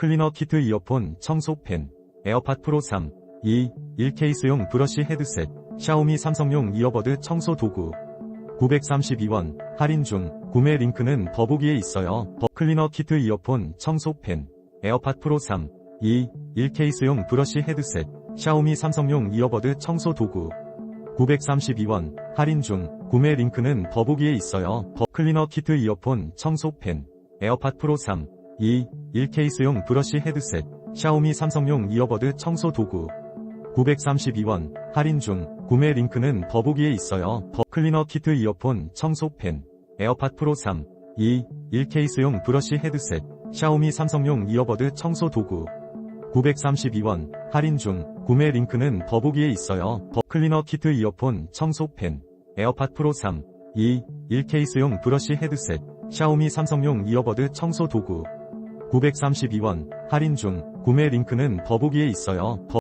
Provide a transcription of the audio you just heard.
클리너 키트 이어폰 청소팬 에어팟 프로 3 2 1 케이스용 브러쉬 헤드셋 샤오미 삼성용 이어버드 청소 도구 932원 할인 중 구매 링크는 더보기에 있어요. 더 클리너 키트 이어폰 청소팬 에어팟 프로 3 2 1 케이스용 브러쉬 헤드셋 샤오미 삼성용 이어버드 청소 도구 932원 할인 중 구매 링크는 더보기에 있어요. 더 클리너 키트 이어폰 청소팬 에어팟 프로 3 2 1케이스용 브러쉬 헤드셋 샤오미 삼성용 이어버드 청소 도구. 932원 할인 중. 구매 링크는 더보기에 있어요. 더 클리너 키트 이어폰 청소팬 에어팟 프로 3 2 1케이스용 브러쉬 헤드셋 샤오미 삼성용 이어버드 청소 도구. 932원 할인 중. 구매 링크는 더보기에 있어요. 더 클리너 키트 이어폰 청소팬 에어팟 프로 3 2 1케이스용 브러쉬 헤드셋 샤오미 삼성용 이어버드 청소 도구 932원 할인 중 구매 링크는 더보기에 있어요. 더